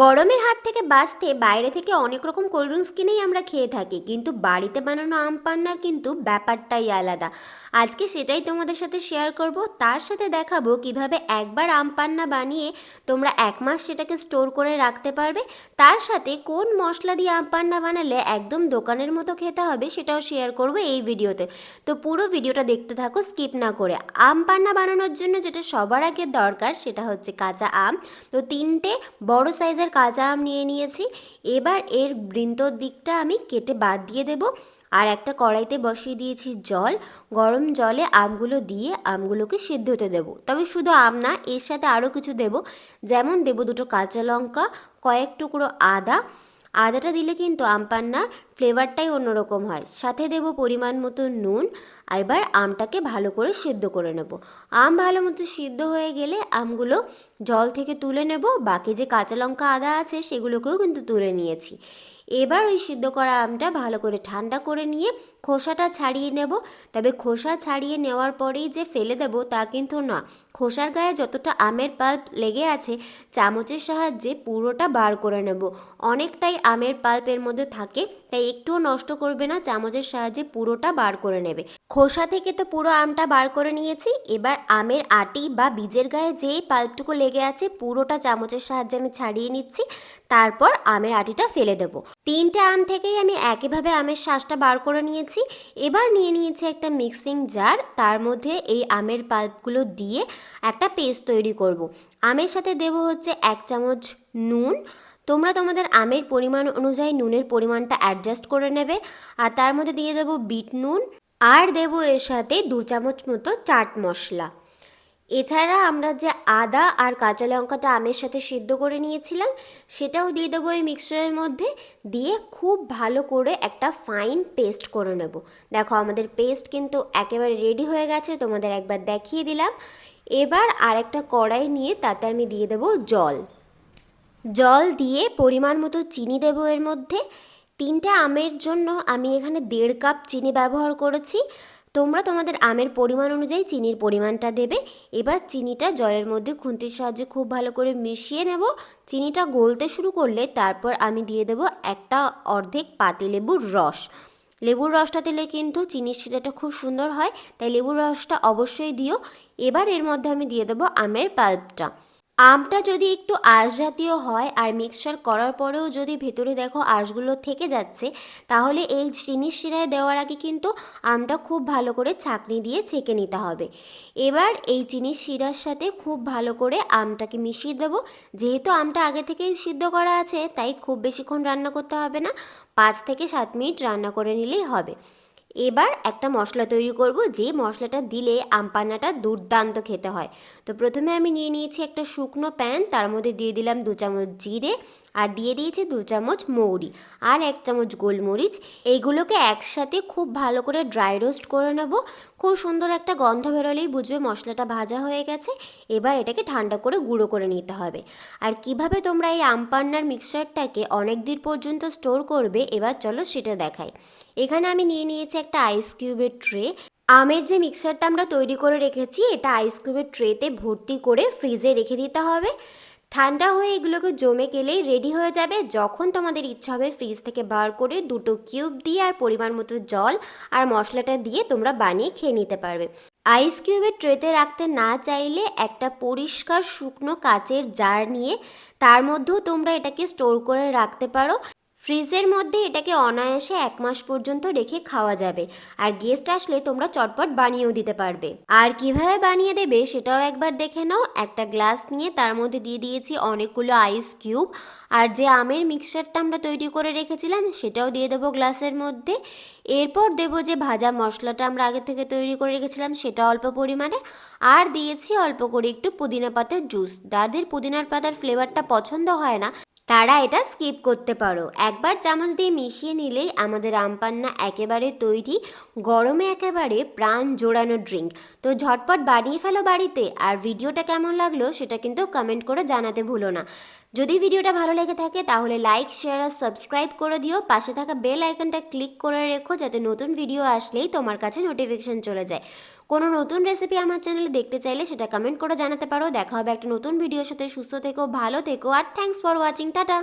গরমের হাত থেকে বাঁচতে বাইরে থেকে অনেক রকম কোল্ড ড্রিঙ্কস কিনেই আমরা খেয়ে থাকি, কিন্তু বাড়িতে বানানো আম পান্নার কিন্তু ব্যাপারটাই আলাদা। আজকে সেটাই তোমাদের সাথে শেয়ার করব, তার সাথে দেখাবো কীভাবে একবার আম পান্না বানিয়ে তোমরা এক মাস সেটাকে স্টোর করে রাখতে পারবে, তার সাথে কোন মশলা দিয়ে আম পান্না বানালে একদম দোকানের মতো খেতে হবে সেটাও শেয়ার করব এই ভিডিওতে। তো পুরো ভিডিওটা দেখতে থাকো স্কিপ না করে। আম পান্না বানানোর জন্য যেটা সবার আগে দরকার সেটা হচ্ছে কাঁচা আম। তো তিনটে বড় সাইজের কাঁচা আম নিয়ে নিয়েছি। এবার এর বৃন্তর দিকটা আমি কেটে বাদ দিয়ে দেব। আর একটা কড়াইতে বসিয়ে দিয়েছি জল। গরম জলে আমগুলো দিয়ে আমগুলোকে সিদ্ধ হতে দেবো। তবে শুধু আম না, এর সাথে আরও কিছু দেব। যেমন দেব দুটো কাঁচা লঙ্কা, কয়েক টুকরো আদা আদাটা দিলে কিন্তু আম পান্না ফ্লেভারটাই অন্যরকম হয়। সাথে দেব পরিমাণ মতো নুন, আর এবার আমটাকে ভালো করে সিদ্ধ করে নেব। আম ভালো মতো সিদ্ধ হয়ে গেলে আমগুলো জল থেকে তুলে নেব। বাকি যে কাঁচা লঙ্কা আদা আছে সেগুলোকেও কিন্তু তুলে নিয়েছি। এবার ওই সিদ্ধ করা আমটা ভালো করে ঠান্ডা করে নিয়ে খোসাটা ছাড়িয়ে নেব। তবে খোসা ছাড়িয়ে নেওয়ার পরেই যে ফেলে দেব তা কিন্তু না। খোসার গায়ে যতটা আমের পাল্প লেগে আছে, চামচের সাহায্যে পুরোটা বার করে নেব। অনেকটাই আমের পাল্প এর মধ্যে থাকে, তাই একটুও নষ্ট করবে না, চামচের সাহায্যে পুরোটা বার করে নেবে। খোসা থেকে তো পুরো আমটা বার করে নিয়েছি। এবার আমের আটি বা বীজের গায়ে যেই পাল্পটুকু লেগে আছে, পুরোটা চামচের সাহায্যে আমি ছাড়িয়ে নিচ্ছি। তারপর আমের আটিটা ফেলে দেবো। তিনটে আম থেকেই আমি একইভাবে আমের শ্বাসটা বার করে নিয়েছি। এবার নিয়ে নিয়েছি একটা মিক্সিং জার, তার মধ্যে এই আমের পাল্পগুলো দিয়ে একটা পেস্ট তৈরি করব। আমের সাথে দেব হচ্ছে এক চামচ নুন। তোমরা তোমাদের আমের পরিমাণ অনুযায়ী নুনের পরিমাণটা অ্যাডজাস্ট করে নেবে। আর তার মধ্যে দিয়ে দেবো বিট নুন। আর দেবো এর সাথে দু চামচ মতো চাট মশলা। এছাড়া আমরা যে আদা আর কাঁচা লঙ্কাটা আমের সাথে সিদ্ধ করে নিয়েছিলাম, সেটাও দিয়ে দেবো এই মিক্সচারের মধ্যে। দিয়ে খুব ভালো করে একটা ফাইন পেস্ট করে নেব। দেখো আমাদের পেস্ট কিন্তু একেবারে রেডি হয়ে গেছে, তোমাদের একবার দেখিয়ে দিলাম। এবার আরেকটা কড়াই নিয়ে তাতে আমি দিয়ে দেবো জল। জল দিয়ে পরিমাণ মতো চিনি দেবো এর মধ্যে। তিনটে আমের জন্য আমি এখানে দেড় কাপ চিনি ব্যবহার করেছি। তোমরা তোমাদের আমের পরিমাণ অনুযায়ী চিনির পরিমাণটা দেবে। এবার চিনিটা জলের মধ্যে খুন্তির সাহায্যে খুব ভালো করে মিশিয়ে নেব। চিনিটা গলতে শুরু করলে তারপর আমি দিয়ে দেবো একটা অর্ধেক পাতিলেবুর রস। লেবুর রসটা দিলে কিন্তু চিনির শিরাটা খুব সুন্দর হয়, তাই লেবুর রসটা অবশ্যই দিও। এবার এর মধ্যে আমি দিয়ে দেবো আমের পাল্পটা। আমটা যদি একটু আঁশ জাতীয় হয় আর মিক্সচার করার পরেও যদি ভেতরে দেখো আঁশগুলো থেকে যাচ্ছে, তাহলে এই চিনির শিরায় দেওয়ার আগে কিন্তু আমটা খুব ভালো করে ছাঁকনি দিয়ে ছেঁকে নিতে হবে। এবার এই চিনির শিরার সাথে খুব ভালো করে আমটাকে মিশিয়ে দেবো। যেহেতু আমটা আগে থেকেই সিদ্ধ করা আছে, তাই খুব বেশিক্ষণ রান্না করতে হবে না, পাঁচ থেকে সাত মিনিট রান্না করে নিলেই হবে। এবার একটা মশলা তৈরি করব, যে মশলাটা দিলে আমপান্নাটা দুর্দান্ত খেতে হয়। তো প্রথমে আমি নিয়ে নিয়েছি একটা শুকনো প্যান, তার মধ্যে দিয়ে দিলাম দু চামচ জিরে আর দিয়ে দিয়েছি দু চামচ মৌরি আর এক চামচ গোলমরিচ। এইগুলোকে একসাথে খুব ভালো করে ড্রাই রোস্ট করে নেব। খুব সুন্দর একটা গন্ধ বেরোলেই বুঝবে মশলাটা ভাজা হয়ে গেছে। এবার এটাকে ঠান্ডা করে গুঁড়ো করে নিতে হবে। আর কীভাবে তোমরা এই আমপান্নার মিক্সচারটাকে অনেক দিন পর্যন্ত স্টোর করবে, এবার চলো সেটা দেখাই। এখানে আমি নিয়ে নিয়েছি একটা আইস কিউবের ট্রে আমের যে মিক্সারটা আমরা তৈরি করে রেখেছি, এটা আইস কিউবের ট্রেতে ভর্তি করে ফ্রিজে রেখে দিতে হবে। ঠান্ডা হয়ে এগুলোকে জমে গেলেই রেডি হয়ে যাবে যখন তোমাদের ইচ্ছা হবে ফ্রিজ থেকে বার করে দুটো কিউব দিয়ে আর পরিমাণ মতো জল আর মশলাটা দিয়ে তোমরা বানিয়ে খেয়ে নিতে পারবে। আইস কিউবের ট্রেতে রাখতে না চাইলে একটা পরিষ্কার শুকনো কাচের জার নিয়ে তার মধ্যেও তোমরা এটাকে স্টোর করে রাখতে পারো। ফ্রিজের মধ্যে এটাকে অনায়াসে এক মাস পর্যন্ত রেখে খাওয়া যাবে। আর গেস্ট আসলে তোমরা চটপট বানিয়েও দিতে পারবে। আর কীভাবে বানিয়ে দেবে সেটাও একবার দেখে নাও। একটা গ্লাস নিয়ে তার মধ্যে দিয়ে দিয়েছি অনেকগুলো আইস কিউব আর যে আমের মিক্সচারটা আমরা তৈরি করে রেখেছিলাম সেটাও দিয়ে দেবো গ্লাসের মধ্যে। এরপর দেবো যে ভাজা মশলাটা আমরা আগে থেকে তৈরি করে রেখেছিলাম সেটা অল্প পরিমাণে। আর দিয়েছি অল্প করে একটু পুদিনা পাতার জুস যাদের পুদিনার পাতার ফ্লেভারটা পছন্দ হয় না তারা এটা স্কিপ করতে পারো। একবার চামচ দিয়ে মিশিয়ে নিলেই আমাদের আমপান্না একেবারে তৈরি, গরমে একেবারে প্রাণ জোড়ানো ড্রিঙ্ক তো ঝটপট বানিয়ে ফেলো বাড়িতে, আর ভিডিওটা কেমন লাগল সেটা কিন্তু কমেন্ট করে জানাতে ভুলো না। যদি ভিডিওটা ভালো লেগে থাকে তাহলে লাইক শেয়ার আর সাবস্ক্রাইব করে দিও। পাশে থাকা বেল আইকনটা ক্লিক করে রেখো যাতে নতুন ভিডিও আসলেই তোমার কাছে নোটিফিকেশন চলে যায়। কোনো নতুন রেসিপি আমার চ্যানেলে দেখতে চাইলে সেটা কমেন্ট করে জানাতে পারো। দেখা হবে একটা নতুন ভিডিওর সাথে। সুস্থ থেকো, ভালো থেকো, আর থ্যাঙ্কস ফর ওয়াচিং Tada!